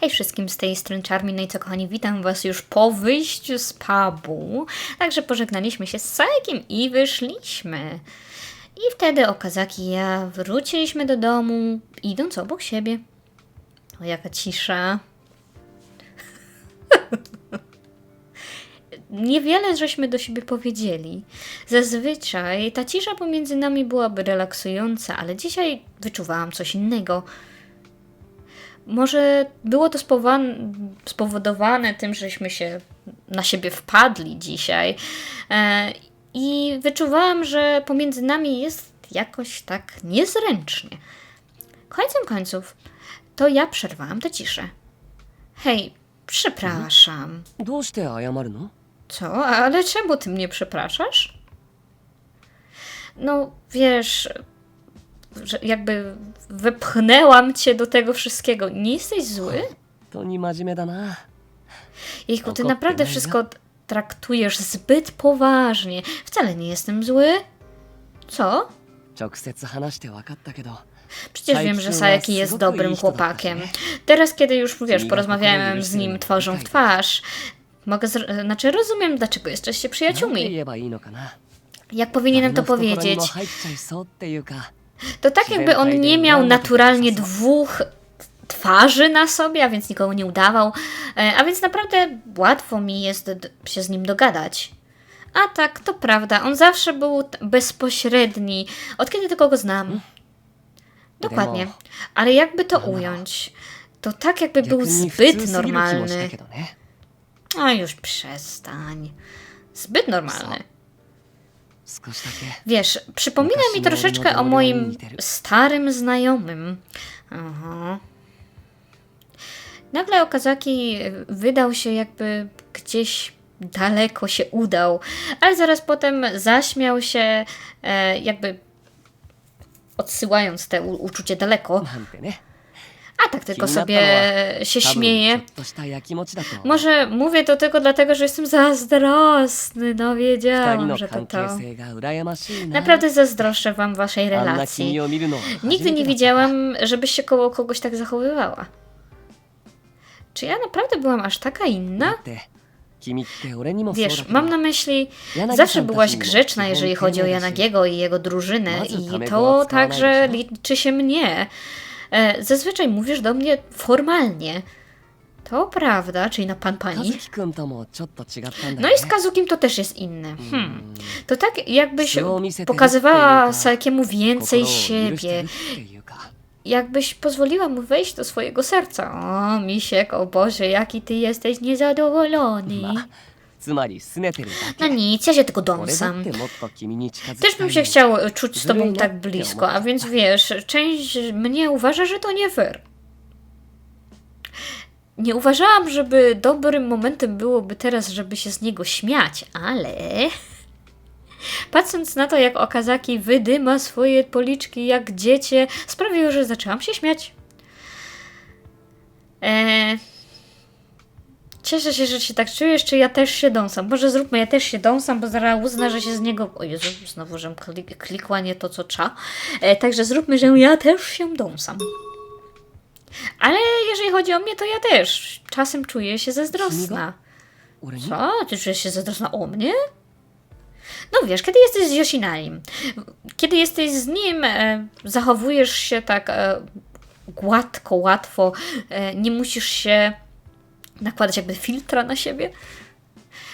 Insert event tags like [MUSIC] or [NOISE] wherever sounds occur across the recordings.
Hej wszystkim z tej strony Charmy, no i co kochani, witam was już po wyjściu z pubu. Także pożegnaliśmy się z Sajekiem i wyszliśmy. I wtedy Okazaki i ja wróciliśmy do domu, idąc obok siebie. O, jaka cisza. [LAUGHS] Niewiele żeśmy do siebie powiedzieli. Zazwyczaj ta cisza pomiędzy nami byłaby relaksująca, ale dzisiaj wyczuwałam coś innego. Może było to spowodowane, spowodowane tym, żeśmy się na siebie wpadli dzisiaj. E, I wyczuwałam, że pomiędzy nami jest jakoś tak niezręcznie. Końcem końców, to ja przerwałam tę ciszę. Hej, przepraszam. どうして謝るの Co? Ale czemu ty mnie przepraszasz? No, wiesz, że jakby wepchnęłam cię do tego wszystkiego. Nie jesteś zły? To nie ma da na. Jejku, ty naprawdę wszystko traktujesz zbyt poważnie. Wcale nie jestem zły. Co? Przecież wiem, że Sayaki jest dobrym chłopakiem. Teraz, kiedy już, wiesz, porozmawiałem z nim twarzą w twarz, mogę, znaczy rozumiem, dlaczego jesteście przyjaciółmi. Jak powinienem to powiedzieć? To tak jakby on nie miał naturalnie dwóch twarzy na sobie, a więc nikogo nie udawał, e, a więc naprawdę łatwo mi jest się z nim dogadać. A tak, to prawda, on zawsze był bezpośredni, od kiedy tylko go znam. Dokładnie. Ale jakby to ująć, to tak jakby był zbyt normalny. A no już przestań. Zbyt normalny. Wiesz, przypomina mi troszeczkę o moim starym znajomym. Aha. Nagle Okazaki wydał się jakby gdzieś daleko się udał, ale zaraz potem zaśmiał się, e, jakby odsyłając te uczucie daleko. A tak tylko sobie się śmieję. Może mówię to tylko dlatego, że jestem zazdrosny. No wiedziałam, że to to. Naprawdę zazdroszczę wam waszej relacji. Nigdy nie widziałam, żebyś się koło kogoś tak zachowywała. Czy ja naprawdę byłam aż taka inna? Wiesz, mam na myśli, zawsze byłaś grzeczna, jeżeli chodzi o Janagiego i jego drużynę i to także liczy się mnie. E, zazwyczaj mówisz do mnie formalnie. To prawda, czyli na pan pani. No i z Kazukim to też jest inne. Hmm. hmm. To tak jakbyś pokazywała Sakiemu więcej siebie. Jakbyś pozwoliła mu wejść do swojego serca. O, Misiek, o Boże, jaki ty jesteś niezadowolony. まあつまり拗ねてるだ No け nic, ja się tylko 俺だっ dąsam. てもっと君に近づき Też た bym い się の chciał czuć z tobą Zryj tak na blisko, tył, a więc wiesz, część mnie uważa, że to nie fair. Nie uważałam, żeby dobrym momentem byłoby teraz, żeby się z niego śmiać, ale [LAUGHS] patrząc na to, jak Okazaki wydyma swoje policzki jak dziecię, sprawiło, że zaczęłam się śmiać. Eee, Cieszę się, że się tak czujesz, czy ja też się dąsam. Może zróbmy, ja też się dąsam, bo zaraz uzna, że się z niego... O Jezu, znowu, żem klik, klikła nie to, co cza. E, także zróbmy, że ja też się dąsam. Ale jeżeli chodzi o mnie, to ja też czasem czuję się zazdrosna. Co? Ty czujesz się zazdrosna o mnie? No wiesz, kiedy jesteś z Yoshinarim, kiedy jesteś z nim, e, zachowujesz się tak e, gładko, łatwo, e, nie musisz się nakładać jakby filtra na siebie.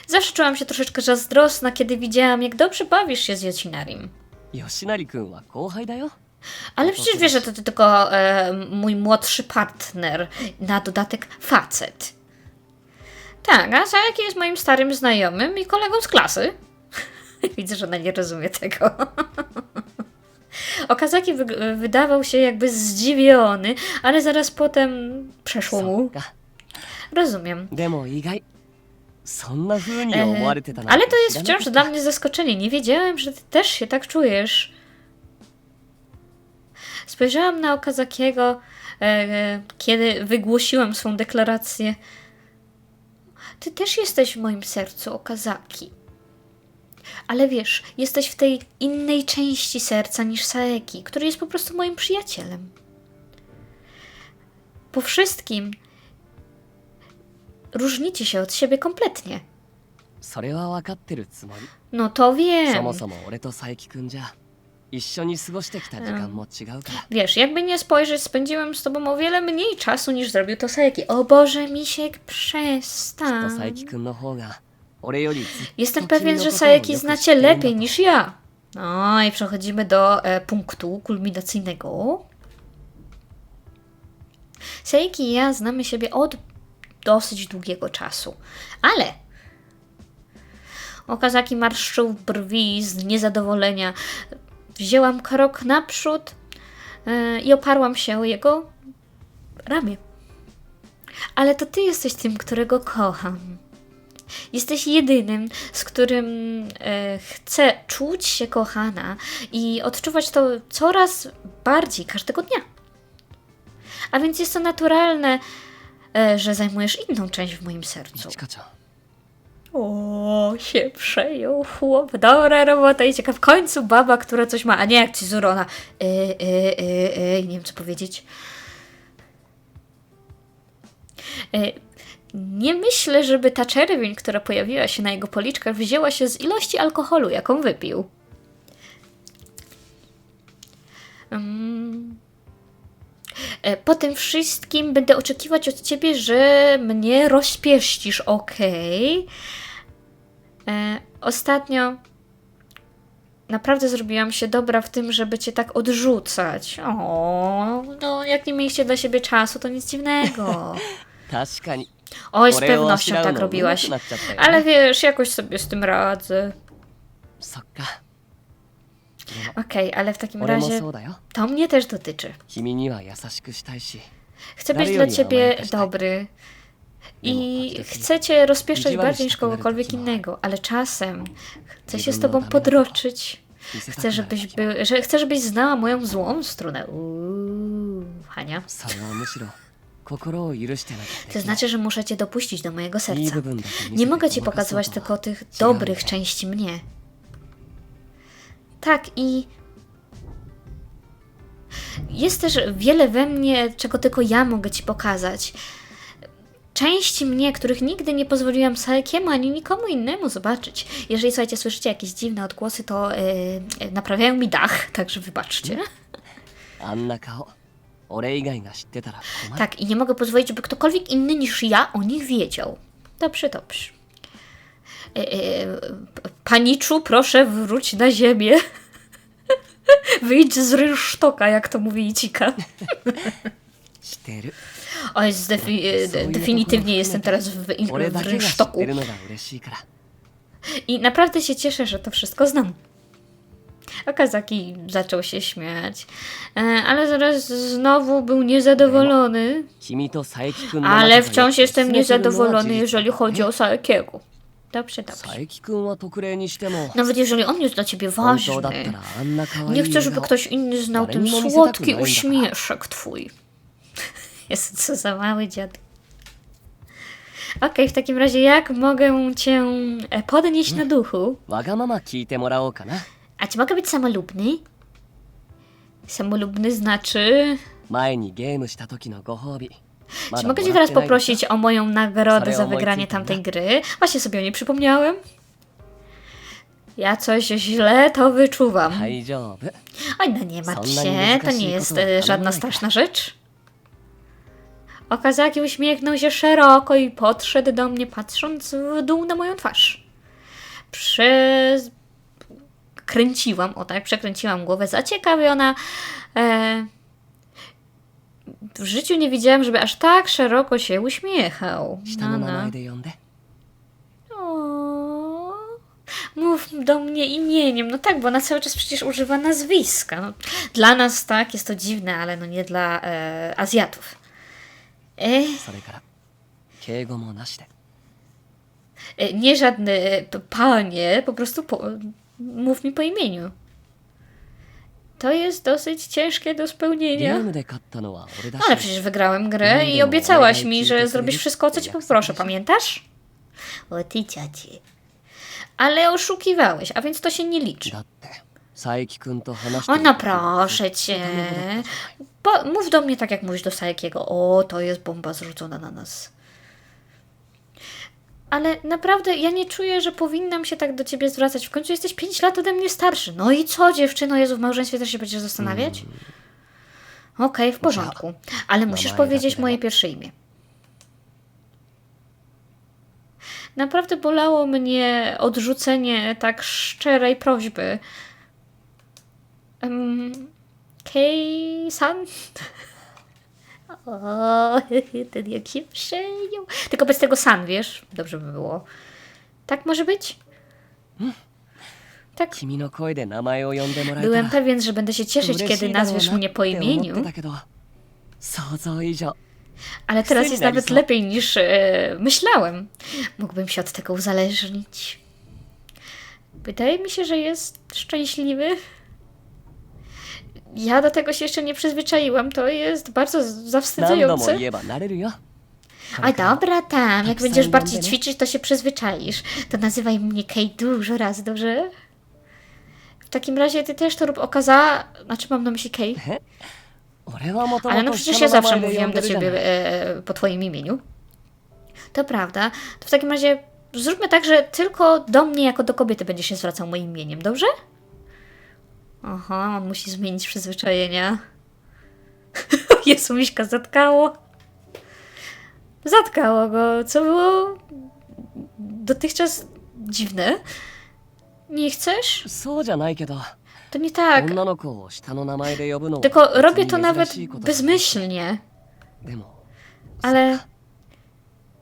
Zawsze czułam się troszeczkę zazdrosna, kiedy widziałam, jak dobrze bawisz się z Yotinarim. Yoshinari-kun wa kouhai da yo. Ale przecież wiesz, że to tylko e, mój młodszy partner, na dodatek facet. Tak, a Sayaki jest moim starym znajomym i kolegą z klasy. [LAUGHS] Widzę, że ona nie rozumie tego. [LAUGHS] Okazaki wy wydawał się jakby zdziwiony, ale zaraz potem przeszło mu. か Rozumiem. でも意外そんな風に思われてた E, なんて ale to jest 知らなか wciąż った dla mnie zaskoczenie. Nie wiedziałem, że ty też się tak czujesz. Spojrzałam na Okazakiego, e, kiedy wygłosiłam swą deklarację. Ty też jesteś w moim sercu, Okazaki. Ale wiesz, jesteś w tej innej części serca niż Saeki, który jest po prostu moim przyjacielem. Po wszystkim różnicie się od siebie kompletnie. それは分かってるつもり No to そ wiem. もそも俺と佐伯くんじゃ一緒に過ごしてきた時間も違うから、 Wiesz, jakby nie spojrzeć, spędziłem z tobą o wiele mniej czasu niż zrobił to Saeki. O Boże, Misiek, きっと przestań. 佐伯くんの方が俺よりずっと Jestem 君 pewien, の że ことをよく Saeki 知って znacie るんだと lepiej niż ja. No i przechodzimy do e, punktu kulminacyjnego. Saeki i ja znamy siebie od dosyć długiego czasu. Ale Okazaki marszczył brwi z niezadowolenia. Wzięłam krok naprzód e, i oparłam się o jego ramię. Ale to ty jesteś tym, którego kocham. Jesteś jedynym, z którym e, chcę czuć się kochana i odczuwać to coraz bardziej każdego dnia. A więc jest to naturalne, E, że zajmujesz inną część w moim sercu. O, się przejął chłop. Dobra robota, idzie. W końcu baba, która coś ma, a nie jak ci zurona. Yy, yy, yy, yy, nie wiem, co powiedzieć. Yy, nie myślę, żeby ta czerwień, która pojawiła się na jego policzkach, wzięła się z ilości alkoholu, jaką wypił. Mm. E, Po tym wszystkim będę oczekiwać od ciebie, że mnie rozpieścisz, okej? E, Ostatnio naprawdę zrobiłam się dobra w tym, żeby cię tak odrzucać. O, no jak nie mieliście dla siebie czasu, to nic dziwnego. [LAUGHS] 確かに Oj, z 俺をあし pewnością らう tak の上手 robiłaś. くなっちゃったよね Ale wiesz, jakoś sobie z tym radzę. そっか Okej, okay, ale w takim razie to mnie też dotyczy. Chcę być dla ciebie dobry i chcę cię rozpieszczać bardziej niż kogokolwiek innego, ale czasem chcę się z tobą podroczyć. Chcę, tak żebyś, by, że, chcę, żebyś znała moją złą stronę. Uuu, Hania. To znaczy, że muszę cię dopuścić do mojego serca. Nie mogę ci pokazywać tylko tych dobrych części mnie. Tak, i jest też wiele we mnie, czego tylko ja mogę ci pokazać. Części mnie, których nigdy nie pozwoliłam Salkiemu ani nikomu innemu zobaczyć. Jeżeli słuchajcie, słyszycie jakieś dziwne odgłosy, to yy, naprawiają mi dach, także wybaczcie. Tak, i nie mogę pozwolić, by ktokolwiek inny niż ja o nich wiedział. Dobrze, dobrze. E, e, paniczu, proszę wróć na ziemię. [LAUGHS] Wyjdź z rynsztoka, jak to mówi Icika. O, jest defi e, definitywnie jestem teraz w, w rynsztoku. I naprawdę się cieszę, że to wszystko znam. A Kazaki zaczął się śmiać, ale zaraz znowu był niezadowolony. Ale wciąż jestem niezadowolony, jeżeli chodzi o Saekiego. Dobrze, 佐 dobrze. 伯くんは特例にしても Nawet jeżeli on jest dla ciebie 本当だった ważny, らあんな可愛い nie chcę, 笑 żeby 顔 ktoś inny znał ten Ale mimo mi się tak słodki wydaje, uśmieszek twój. [LAUGHS] Jest co za mały dziad. Okej, w takim razie jak mogę cię e, podnieść na duchu? わがまま聞いてもらおうかな A czy mogę być samolubny? Samolubny znaczy... 前にゲームした時のご褒美ま czy mogę Cię teraz poprosić o moją nagrodę za wygranie tamtej gry? Właśnie sobie o niej przypomniałem. Ja coś źle to wyczuwam. Oj, no nie martw się, to nie jest y, żadna straszna rzecz. Okazaki uśmiechnął się szeroko i podszedł do mnie, patrząc w dół na moją twarz. Przez... Kręciłam, o tak, przekręciłam głowę zaciekawiona. E w życiu nie widziałam, żeby aż tak szeroko się uśmiechał. Nana. Mów do mnie imieniem. No tak, bo ona cały czas przecież używa nazwiska. No, dla nas tak, jest to dziwne, ale no nie dla e, Azjatów. E, e, nie żadne panie, po prostu po, mów mi po imieniu to jest dosyć ciężkie do spełnienia. Ale przecież wygrałem grę i obiecałaś mi, że zrobisz wszystko, o co ci poproszę, pamiętasz? O ty ciacie. Ale oszukiwałeś, a więc to się nie liczy. O, no proszę cię. Po, mów do mnie tak, jak mówisz do Saekiego. O, to jest bomba zrzucona na nas. Ale naprawdę ja nie czuję, że powinnam się tak do ciebie zwracać. W końcu jesteś 5 lat ode mnie starszy. No i co, dziewczyno? Jezu, w małżeństwie też się będziesz zastanawiać? Okej, w porządku. Ale musisz Mama, powiedzieć moje pierwsze imię. Naprawdę bolało mnie odrzucenie tak szczerej prośby. Um, Kei-san? O, [LAUGHS] ten jak się przejął. Tylko bez tego san, wiesz? Dobrze by było. Tak może być? Tak. Byłem pewien, że będę się cieszyć, kiedy nazwiesz mnie po imieniu. Ale teraz jest nawet lepiej niż e, myślałem. Mógłbym się od tego uzależnić. Wydaje mi się, że jest szczęśliwy ja do tego się jeszcze nie przyzwyczaiłam, to jest bardzo zawstydzające. A dobra tam, jak będziesz bardziej ćwiczyć, to się przyzwyczaisz. To nazywaj mnie Kate dużo razy, dobrze? W takim razie ty też to rób okaza... Znaczy mam na myśli Kate. Ale no przecież ja zawsze mówiłam do ciebie e, e, po twoim imieniu. To prawda. To w takim razie zróbmy tak, że tylko do mnie jako do kobiety będziesz się zwracał moim imieniem, dobrze? Aha, on musi zmienić przyzwyczajenia. [LAUGHS] Jezu, Miśka zatkało. Zatkało go, co było dotychczas dziwne. Nie chcesz? そうじゃないけど To nie tak. 女の子を下の名前で呼ぶのは Tylko robię 別 to に珍 nawet しいことじゃない bezmyślnie. でも Ale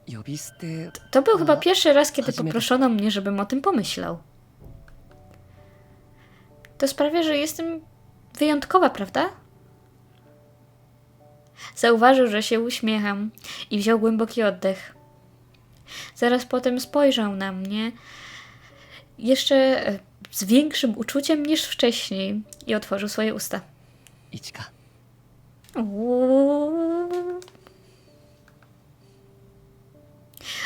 呼び捨て To był chyba A, pierwszy raz, kiedy chodzi mi o to- poproszono mnie, żebym o tym pomyślał. To sprawia, że jestem wyjątkowa, prawda? Zauważył, że się uśmiecham i wziął głęboki oddech. Zaraz potem spojrzał na mnie jeszcze e, z większym uczuciem niż wcześniej i otworzył swoje usta. 一か Uuu.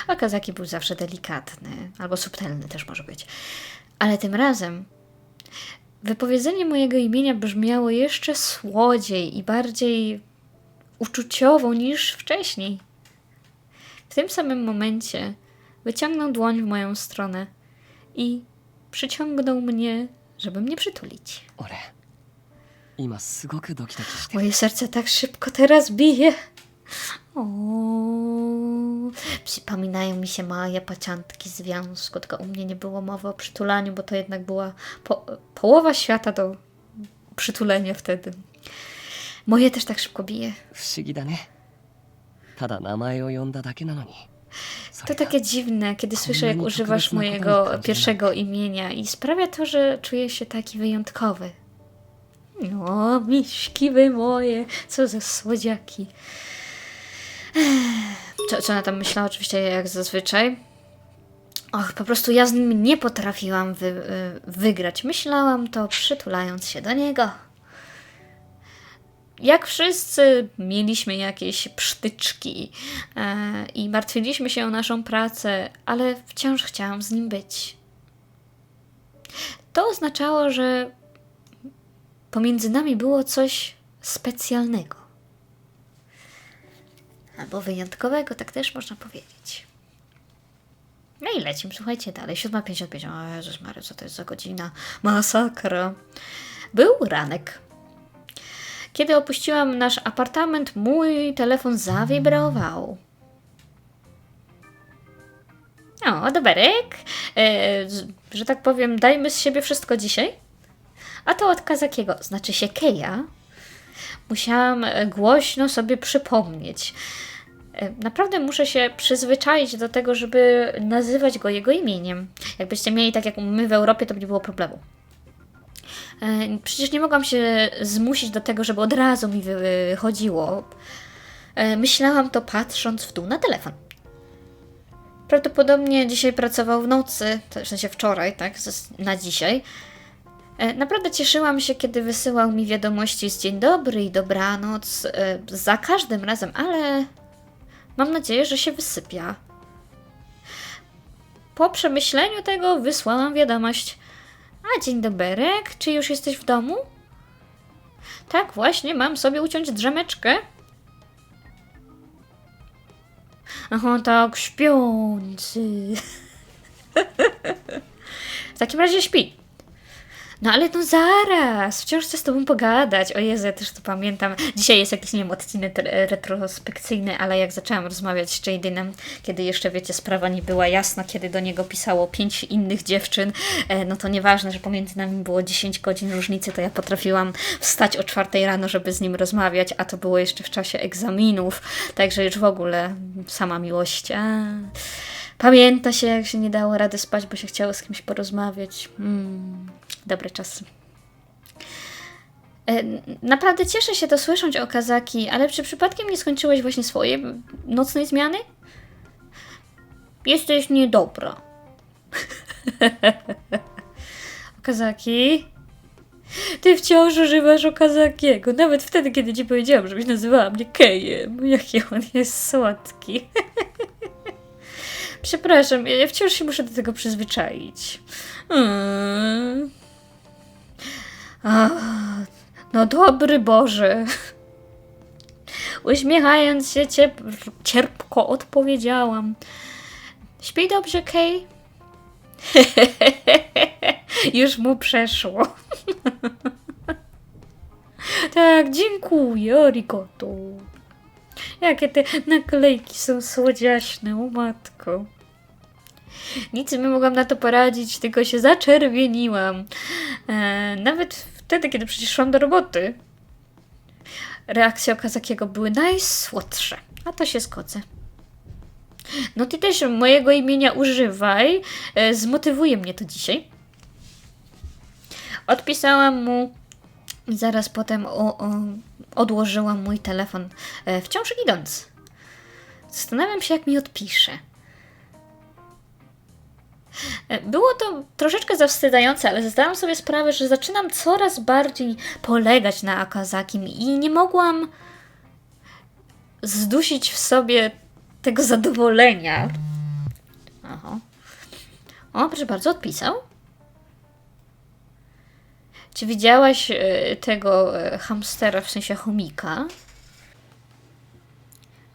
Okazaki był zawsze delikatny, albo subtelny też może być. Ale tym razem Wypowiedzenie mojego imienia brzmiało jeszcze słodziej i bardziej uczuciowo niż wcześniej. W tym samym momencie wyciągnął dłoń w moją stronę i przyciągnął mnie, żeby mnie przytulić. Ore. Moje serce tak szybko teraz bije. O, przypominają mi się małe początki związku, tylko u mnie nie było mowy o przytulaniu, bo to jednak była po, połowa świata do przytulenia wtedy. Moje też tak szybko bije. 不思議だねただ名前を呼んだだけなのにそ To れが takie dziwne, kiedy słyszę, jak Kolejny używasz pokrysz na mojego kolanach, pierwszego imienia i sprawia to, że czuję się taki wyjątkowy. No, miśki wy moje, co za słodziaki. Co, co ona tam myślała? Oczywiście jak zazwyczaj. Och, po prostu ja z nim nie potrafiłam wy, y, wygrać. Myślałam to przytulając się do niego. Jak wszyscy mieliśmy jakieś psztyczki e, i martwiliśmy się o naszą pracę, ale wciąż chciałam z nim być. To oznaczało, że pomiędzy nami było coś specjalnego. Albo wyjątkowego, tak też można powiedzieć. No i lecimy, słuchajcie dalej. 7.55. O Jezus Mary, co to jest za godzina? Masakra. Był ranek. Kiedy opuściłam nasz apartament, mój telefon zawibrował. O, Doberek, e, że tak powiem, dajmy z siebie wszystko dzisiaj. A to od Kazakiego, znaczy się Keja. Musiałam e, głośno sobie przypomnieć. E, Naprawdę muszę się przyzwyczaić do tego, żeby nazywać go jego imieniem. Jakbyście mieli tak jak my w Europie, to by nie było problemu. E, Przecież nie mogłam się zmusić do tego, żeby od razu mi wychodziło. Myślałam to patrząc w dół na telefon. Prawdopodobnie dzisiaj pracował w nocy, w sensie wczoraj, tak, na dzisiaj. E, Naprawdę cieszyłam się, kiedy wysyłał mi wiadomości z dzień dobry i dobranoc e, za każdym razem, ale mam nadzieję, że się wysypia. Po przemyśleniu tego wysłałam wiadomość. A dzień doberek, czy już jesteś w domu? Tak, właśnie, mam sobie uciąć drzemeczkę. Aha, tak, śpiący. [LAUGHS] w takim razie śpi. No ale no zaraz, wciąż chcę z tobą pogadać. O Jezu, ja też to pamiętam. Dzisiaj jest jakiś, nie wiem, odcinek re- retrospekcyjny, ale jak zaczęłam rozmawiać z Jadenem, kiedy jeszcze, wiecie, sprawa nie była jasna, kiedy do niego pisało pięć innych dziewczyn, e, no to nieważne, że pomiędzy nami było 10 godzin różnicy, to ja potrafiłam wstać o czwartej rano, żeby z nim rozmawiać, a to było jeszcze w czasie egzaminów, także już w ogóle sama miłość. A. Pamięta się, jak się nie dało rady spać, bo się chciało z kimś porozmawiać. Mm, dobre czasy. E, Naprawdę cieszę się to słysząc o Kazaki, ale czy przypadkiem nie skończyłeś właśnie swojej nocnej zmiany? Jesteś niedobra. [LAUGHS] Kazaki? Ty wciąż używasz Okazakiego, nawet wtedy, kiedy ci powiedziałam, żebyś nazywała mnie Kejem. Jaki on jest słodki. [LAUGHS] Przepraszam, ja wciąż się muszę do tego przyzwyczaić. Mm. Ach, no dobry Boże. Uśmiechając się cierpko odpowiedziałam. Śpi dobrze, Kay? [LAUGHS] Już mu przeszło. [LAUGHS] tak, dziękuję, Arigoto. Jakie te naklejki są słodziaśne, o matko. Nic nie mogłam na to poradzić, tylko się zaczerwieniłam. E, nawet wtedy, kiedy przecież szłam do roboty. Reakcje Okazakiego były najsłodsze. A to się zgodzę. No ty też mojego imienia używaj. E, zmotywuje mnie to dzisiaj. Odpisałam mu zaraz potem o, o, odłożyłam mój telefon, e, wciąż idąc. Zastanawiam się, jak mi odpisze. E, Było to troszeczkę zawstydzające, ale zdałam sobie sprawę, że zaczynam coraz bardziej polegać na Akazakim i nie mogłam zdusić w sobie tego zadowolenia. Aha. O, proszę bardzo, odpisał. Czy widziałaś e, tego e, hamstera, w sensie chomika?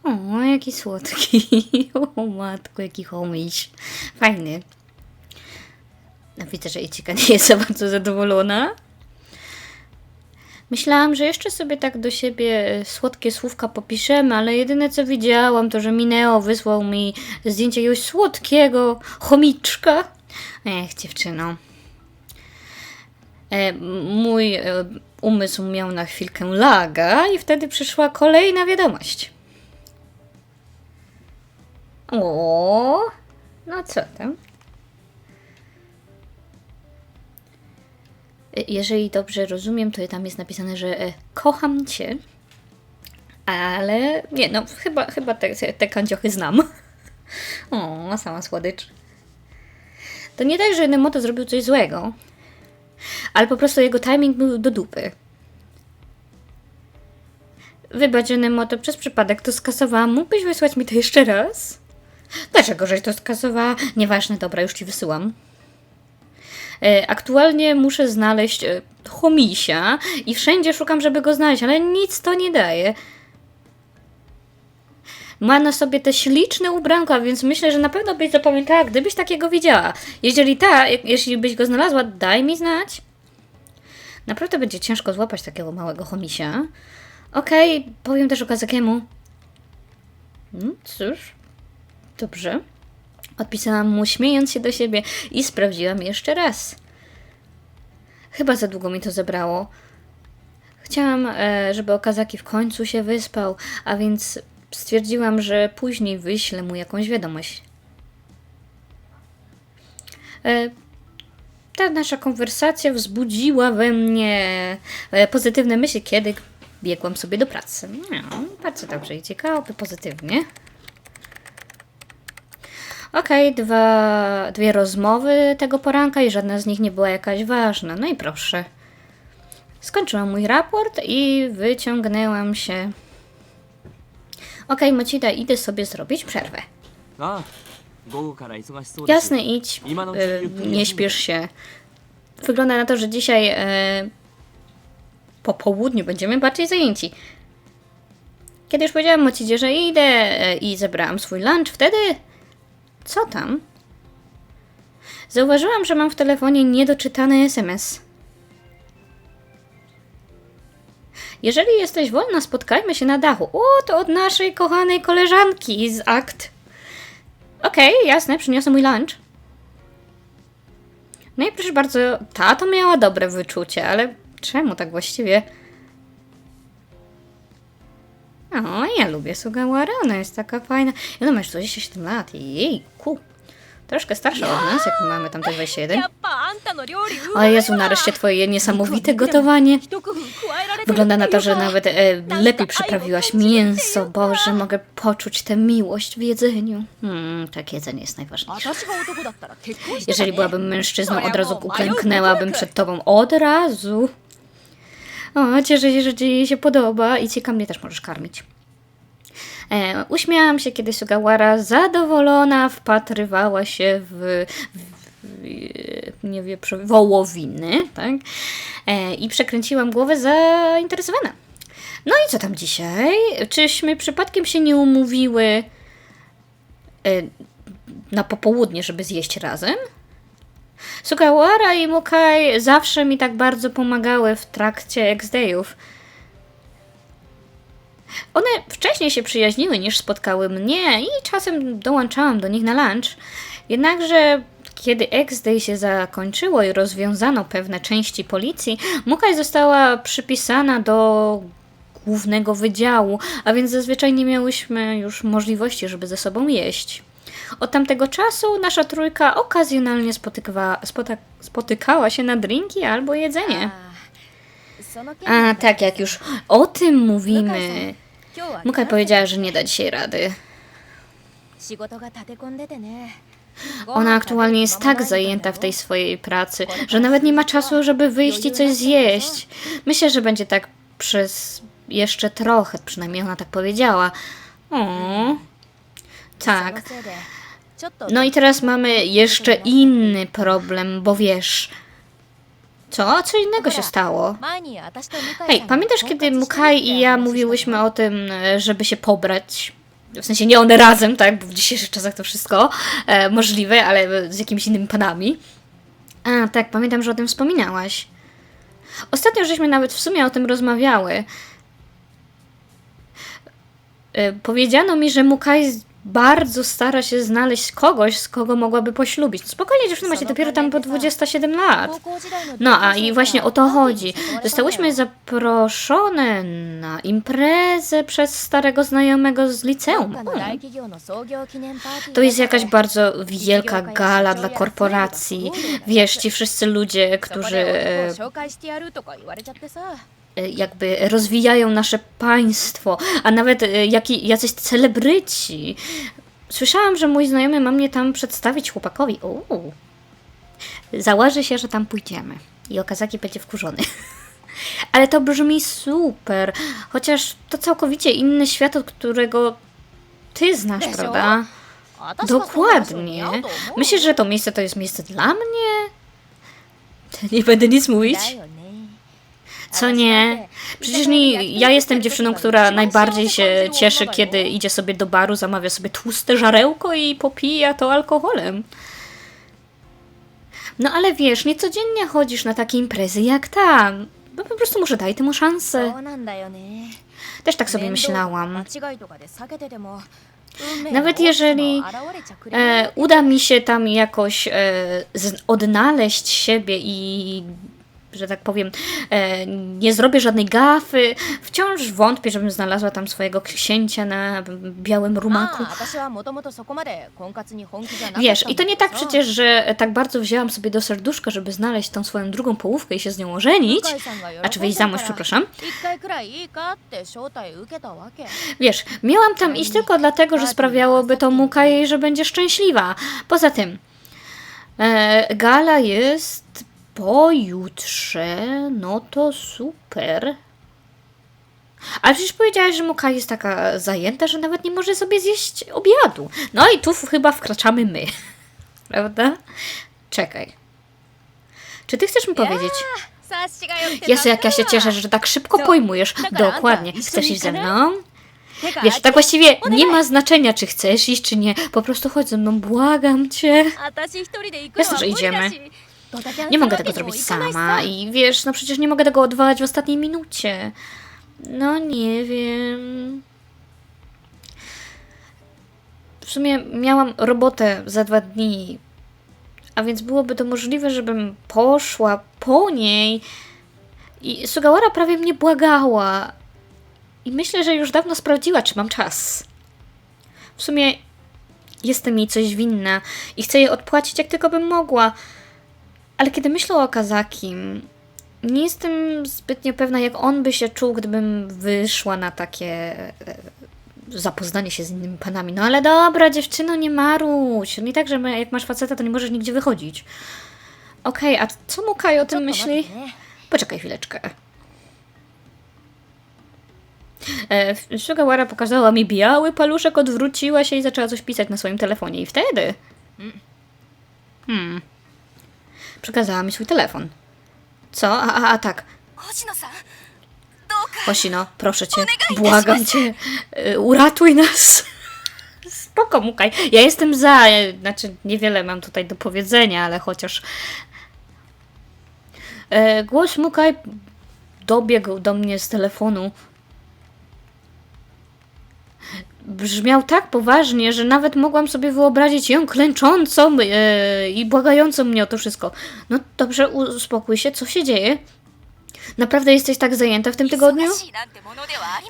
O, jaki słodki. [LAUGHS] O matko, jaki chomiś. Fajny. No, widzę, że Icika nie jest za bardzo zadowolona. Myślałam, że jeszcze sobie tak do siebie e, słodkie słówka popiszemy, ale jedyne co widziałam to, że Mineo wysłał mi zdjęcie jakiegoś słodkiego chomiczka. Ech, dziewczyno. E, mój e, umysł miał na chwilkę laga i wtedy przyszła kolejna wiadomość. O, no co tam? Jeżeli dobrze rozumiem, to tam jest napisane, że e, kocham cię, ale nie, no chyba, chyba te, te kandziochy znam. [LAUGHS] O, sama słodycz. To nie tak, że Nemoto zrobił coś złego, ale po prostu jego timing był do dupy. Wybacz, Nemoto, przez przypadek to skasowałam. Mógłbyś wysłać mi to jeszcze raz? Dlaczego żeś to skasowała? Nieważne, dobra, już ci wysyłam. E, Aktualnie muszę znaleźć e, chomisia i wszędzie szukam, żeby go znaleźć, ale nic to nie daje. Ma na sobie te śliczne ubranka, więc myślę, że na pewno byś zapamiętała, gdybyś takiego widziała. Jeżeli tak, jeśli byś go znalazła, daj mi znać. Naprawdę będzie ciężko złapać takiego małego chomisia. Okej, powiem też Okazakiemu. Hmm, cóż, dobrze. Odpisałam mu, śmiejąc się do siebie i sprawdziłam jeszcze raz. Chyba za długo mi to zabrało. Chciałam, e, żeby Okazaki w końcu się wyspał, a więc stwierdziłam, że później wyślę mu jakąś wiadomość. E, Ta nasza konwersacja wzbudziła we mnie e, pozytywne myśli, kiedy biegłam sobie do pracy. No, bardzo dobrze i ciekawe, pozytywnie. Okej, okay, dwa, dwie rozmowy tego poranka i żadna z nich nie była jakaś ważna. No i proszę. Skończyłam mój raport i wyciągnęłam się. Okej, okay, Macida, idę sobie zrobić przerwę. Jasne, idź. E, nie śpiesz się. Wygląda na to, że dzisiaj e, po południu będziemy bardziej zajęci. Kiedy już powiedziałam Macidzie, że idę e, i zebrałam swój lunch, wtedy co tam? Zauważyłam, że mam w telefonie niedoczytany SMS. Jeżeli jesteś wolna, spotkajmy się na dachu. O, to od naszej kochanej koleżanki z akt. Okej, jasne, przyniosę mój lunch. No i proszę bardzo, ta to miała dobre wyczucie, ale czemu tak właściwie? O, ja lubię Sugawara, ona jest taka fajna. Ile już 27 lat? Jejku. Troszkę starsza od nas, jak mamy tam te 21. O Jezu, nareszcie twoje niesamowite gotowanie. Wygląda na to, że nawet e, lepiej przyprawiłaś mięso. Boże, mogę poczuć tę miłość w jedzeniu. Hmm, tak, jedzenie jest najważniejsze. Jeżeli byłabym mężczyzną, od razu uklęknęłabym przed tobą. Od razu. O, cieszę się, że ci się podoba i cieka mnie też możesz karmić. E, uśmiałam się, kiedy Sugawara zadowolona wpatrywała się w, w, nie wiem, wołowiny, tak? E, I przekręciłam głowę zainteresowana. No i co tam dzisiaj? Czyśmy przypadkiem się nie umówiły e, na popołudnie, żeby zjeść razem? Sugawara i Mukai zawsze mi tak bardzo pomagały w trakcie X-Dayów. One wcześniej się przyjaźniły niż spotkały mnie i czasem dołączałam do nich na lunch. Jednakże kiedy X-Day się zakończyło i rozwiązano pewne części policji, Mukai została przypisana do głównego wydziału, a więc zazwyczaj nie miałyśmy już możliwości, żeby ze sobą jeść. Od tamtego czasu nasza trójka okazjonalnie spotykała, spotykała się na drinki albo jedzenie. A tak jak już o tym mówimy. Mukaj powiedziała, że nie da dzisiaj rady. Ona aktualnie jest tak zajęta w tej swojej pracy, że nawet nie ma czasu, żeby wyjść i coś zjeść. Myślę, że będzie tak przez jeszcze trochę, przynajmniej ona tak powiedziała. O, tak. No i teraz mamy jeszcze inny problem, bo wiesz... Co? Co innego się stało? Hej, pamiętasz, kiedy Mukai i ja mówiłyśmy o tym, żeby się pobrać? W sensie nie one razem, tak? Bo w dzisiejszych czasach to wszystko e, możliwe, ale z jakimiś innymi panami. A, tak, pamiętam, że o tym wspominałaś. Ostatnio żeśmy nawet w sumie o tym rozmawiały. E, powiedziano mi, że Mukai bardzo stara się znaleźć kogoś, z kogo mogłaby poślubić. No spokojnie, dziewczyny macie dopiero tam po 27 lat. No a i właśnie o to chodzi. Zostałyśmy zaproszone na imprezę przez starego znajomego z liceum. Hmm. To jest jakaś bardzo wielka gala dla korporacji. Wiesz, ci wszyscy ludzie, którzy... E, Y, jakby rozwijają nasze państwo, a nawet y, jak, jacyś celebryci. Słyszałam, że mój znajomy ma mnie tam przedstawić chłopakowi. Uuu. Założy się, że tam pójdziemy. I Okazaki będzie wkurzony. [LAUGHS] Ale to brzmi super, chociaż to całkowicie inny świat, od którego ty znasz, prawda? Dokładnie. Myślisz, że to miejsce to jest miejsce dla mnie? [LAUGHS] Nie będę nic mówić. Co nie? Przecież nie, ja jestem dziewczyną, która najbardziej się cieszy, kiedy idzie sobie do baru, zamawia sobie tłuste żarełko i popija to alkoholem. No ale wiesz, nie codziennie chodzisz na takie imprezy jak ta. No po prostu może daj temu szansę. Też tak sobie myślałam. Nawet jeżeli e, uda mi się tam jakoś e, odnaleźć siebie i że tak powiem, e, nie zrobię żadnej gafy. Wciąż wątpię, żebym znalazła tam swojego księcia na białym rumaku. Wiesz, i to nie tak przecież, że tak bardzo wzięłam sobie do serduszka, żeby znaleźć tą swoją drugą połówkę i się z nią ożenić. A czy wyjść za mąż, przepraszam. Wiesz, miałam tam iść tylko dlatego, że sprawiałoby to Mukai, że będzie szczęśliwa. Poza tym, e, gala jest Pojutrze, no to super. Ale przecież powiedziałaś, że Moka jest taka zajęta, że nawet nie może sobie zjeść obiadu. No i tu chyba wkraczamy my. [LAUGHS] Prawda? Czekaj. Czy ty chcesz mi powiedzieć? Jezu, jak ja się cieszę, że tak szybko pojmujesz. Dokładnie. Chcesz iść ze mną? Wiesz, tak właściwie nie ma znaczenia, czy chcesz iść, czy nie. Po prostu chodź ze mną, błagam cię. Jasne, że idziemy. Nie mogę tego zrobić sama i wiesz, no przecież nie mogę tego odwołać w ostatniej minucie. No nie wiem. W sumie miałam robotę za dwa dni, a więc byłoby to możliwe, żebym poszła po niej. I Sugawara prawie mnie błagała. I myślę, że już dawno sprawdziła, czy mam czas. W sumie jestem jej coś winna i chcę jej odpłacić, jak tylko bym mogła. Ale kiedy myślę o Kazakim, nie jestem zbytnio pewna, jak on by się czuł, gdybym wyszła na takie e, zapoznanie się z innymi panami. No ale dobra, dziewczyno, nie maruj. No i tak, że jak masz faceta, to nie możesz nigdzie wychodzić. Okej, okay, a co mu Kaj o tym myśli? Poczekaj chwileczkę. E, Sugawara pokazała mi biały paluszek, odwróciła się i zaczęła coś pisać na swoim telefonie. I wtedy... Hmm przekazała mi swój telefon. Co? A, a, a tak. Hoshino, proszę cię, błagam cię, y, uratuj nas. Spoko, Mukaj. Ja jestem za, e, znaczy niewiele mam tutaj do powiedzenia, ale chociaż... E, Głos Mukaj dobiegł do mnie z telefonu brzmiał tak poważnie, że nawet mogłam sobie wyobrazić ją klęczącą yy, i błagającą mnie o to wszystko. No dobrze, uspokój się, co się dzieje? Naprawdę jesteś tak zajęta w tym tygodniu?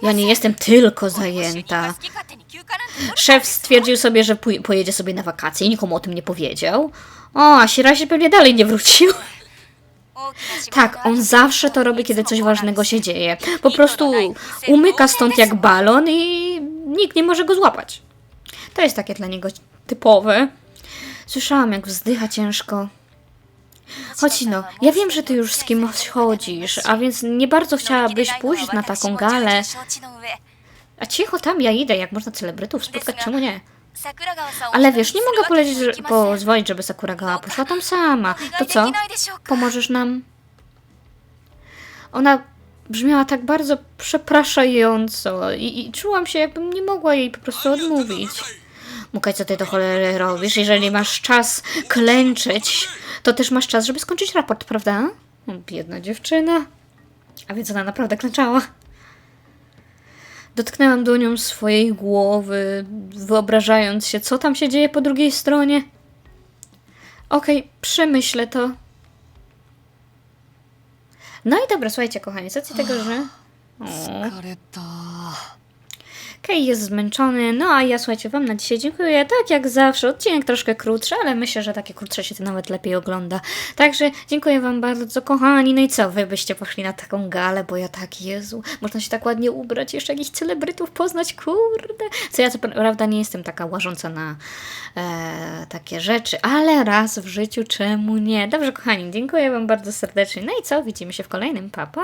Ja nie jestem tylko zajęta. Szef stwierdził sobie, że pojedzie sobie na wakacje i nikomu o tym nie powiedział. O, a Sira się pewnie dalej nie wrócił. Tak, on zawsze to robi, kiedy coś ważnego się dzieje. Po prostu umyka stąd jak balon i nikt nie może go złapać. To jest takie dla niego typowe. Słyszałam, jak wzdycha ciężko. Chodź no, ja wiem, że ty już z kimś chodzisz, a więc nie bardzo chciałabyś pójść na taką galę. A cicho tam, ja idę, jak można celebrytów spotkać, czemu nie? Ale wiesz, nie mogę polecieć, że- pozwolić, żeby Sakuragawa poszła tam sama. To co? Pomożesz nam? Ona brzmiała tak bardzo przepraszająco i, i czułam się, jakbym nie mogła jej po prostu odmówić. Mukaj, co ty do cholery robisz? Jeżeli masz czas klęczeć, to też masz czas, żeby skończyć raport, prawda? Biedna dziewczyna. A więc ona naprawdę klęczała. Dotknęłam dłonią swojej głowy, wyobrażając się, co tam się dzieje po drugiej stronie. Okej, okay, przemyślę to. No i dobra, słuchajcie, kochani, z racji tego, że. O, Kej jest zmęczony, no a ja słuchajcie, Wam na dzisiaj dziękuję. Tak jak zawsze, odcinek troszkę krótszy, ale myślę, że takie krótsze się to nawet lepiej ogląda. Także dziękuję Wam bardzo, kochani. No i co, Wy byście poszli na taką galę, bo ja tak, Jezu, można się tak ładnie ubrać, jeszcze jakichś celebrytów poznać, kurde. Co ja co prawda nie jestem taka łażąca na e, takie rzeczy, ale raz w życiu czemu nie? Dobrze, kochani, dziękuję Wam bardzo serdecznie. No i co, widzimy się w kolejnym, papa. Pa.